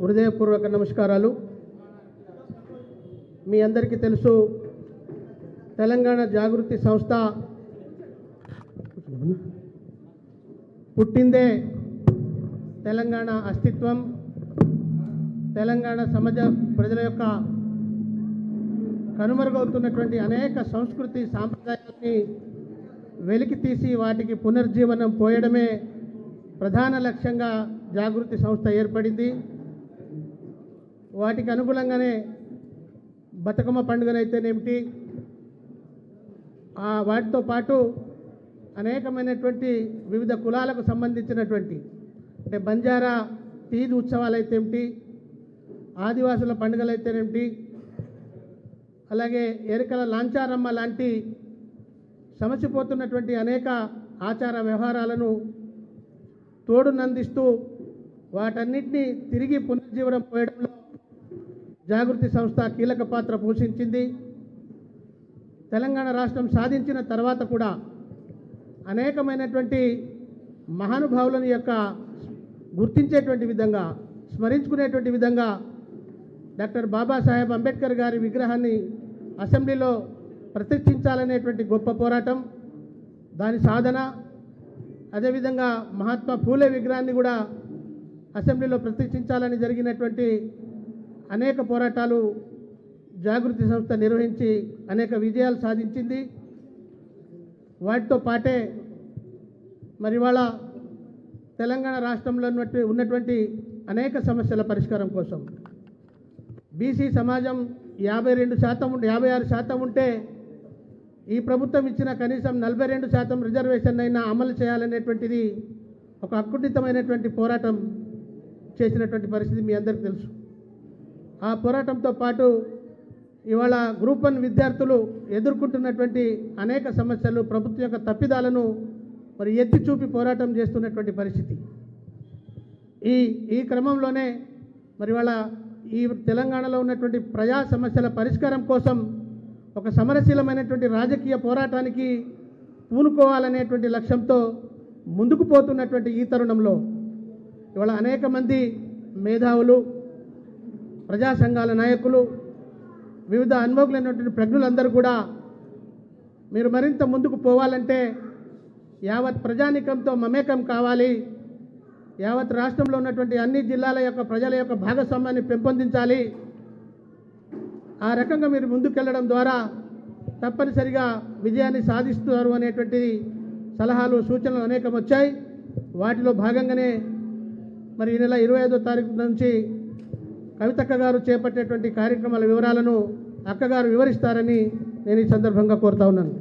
హృదయపూర్వక నమస్కారాలు. మీ అందరికీ తెలుసు తెలంగాణ జాగృతి సంస్థ పుట్టిందే తెలంగాణ అస్తిత్వం తెలంగాణ సమాజ ప్రజల యొక్క కనుమరుగవుతున్నటువంటి అనేక సంస్కృతి సాంప్రదాయాన్ని వెలికి తీసి వాటికి పునర్జీవనం పోయడమే ప్రధాన లక్ష్యంగా జాగృతి సంస్థ ఏర్పడింది. వాటికి అనుగుణంగానే బతుకమ్మ పండుగనైతేనేమిటి? వాటితో పాటు అనేకమైనటువంటి వివిధ కులాలకు సంబంధించినటువంటి అంటే బంజారా తీజ్ ఉత్సవాలు అయితేమిటి ఆదివాసుల పండుగలు అయితేనేమిటి అలాగే ఎరికల లాంచారమ్మ లాంటి సమసిపోతున్నటువంటి అనేక ఆచార వ్యవహారాలను తోడునందిస్తూ వాటన్నిటినీ తిరిగి పునర్జీవనం పోయడంలో జాగృతి సంస్థ కీలక పాత్ర పోషించింది. తెలంగాణ రాష్ట్రం సాధించిన తర్వాత కూడా అనేకమైనటువంటి మహానుభావులను యొక్క గుర్తించేటువంటి విధంగా స్మరించుకునేటువంటి విధంగా డాక్టర్ బాబాసాహెబ్ అంబేద్కర్ గారి విగ్రహాన్ని అసెంబ్లీలో ప్రతిష్ఠించాలనేటువంటి గొప్ప పోరాటం దాని సాధన అదేవిధంగా మహాత్మా ఫూలే విగ్రహాన్ని కూడా అసెంబ్లీలో ప్రతిష్ఠించాలని జరిగినటువంటి అనేక పోరాటాలు జాగృతి సంస్థ నిర్వహించి అనేక విజయాలు సాధించింది. వాటితో పాటే మరి ఇవాళ తెలంగాణ రాష్ట్రంలో ఉన్నటువంటి అనేక సమస్యల పరిష్కారం కోసం. బీసీ సమాజం యాభై రెండు శాతం యాభై ఆరు శాతం ఉంటే ఈ ప్రభుత్వం ఇచ్చిన కనీసం నలభై రెండు శాతం రిజర్వేషన్ అయినా అమలు చేయాలనేటువంటిది ఒక అకుంఠితమైనటువంటి పోరాటం చేసినటువంటి పరిస్థితి మీ అందరికీ తెలుసు. ఆ పోరాటంతో పాటు ఇవాళ గ్రూప్ వన్ విద్యార్థులు ఎదుర్కొంటున్నటువంటి అనేక సమస్యలు ప్రభుత్వం యొక్క తప్పిదాలను మరి ఎత్తి చూపి పోరాటం చేస్తున్నటువంటి పరిస్థితి. ఈ ఈ క్రమంలోనే మరి వాళ్ళ ఈ తెలంగాణలో ఉన్నటువంటి ప్రజా సమస్యల పరిష్కారం కోసం ఒక సమరశీలమైనటువంటి రాజకీయ పోరాటానికి పూనుకోవాలనేటువంటి లక్ష్యంతో ముందుకు పోతున్నటువంటి ఈ తరుణంలో ఇవాళ అనేక మంది మేధావులు ప్రజా సంఘాల నాయకులు వివిధ అనుభవకులైనటువంటి ప్రజ్ఞులందరూ కూడా మీరు మరింత ముందుకు పోవాలంటే యావత్ ప్రజానికంతో మమేకం కావాలి. యావత్ రాష్ట్రంలో ఉన్నటువంటి అన్ని జిల్లాల యొక్క ప్రజల యొక్క భాగస్వామ్యాన్ని పెంపొందించాలి. ఆ రకంగా మీరు ముందుకెళ్ళడం ద్వారా తప్పనిసరిగా విజయాన్ని సాధిస్తారు అనేటువంటి సలహాలు సూచనలు అనేకం వచ్చాయి వాటిలో భాగంగానే మరి ఈ నెల ఇరవై ఐదో తారీఖు నుంచి కవితక్క గారు చేపట్టేటువంటి కార్యక్రమాల వివరాలను అక్కగారు వివరిస్తారని నేను ఈ సందర్భంగా కోరుతా ఉన్నాను.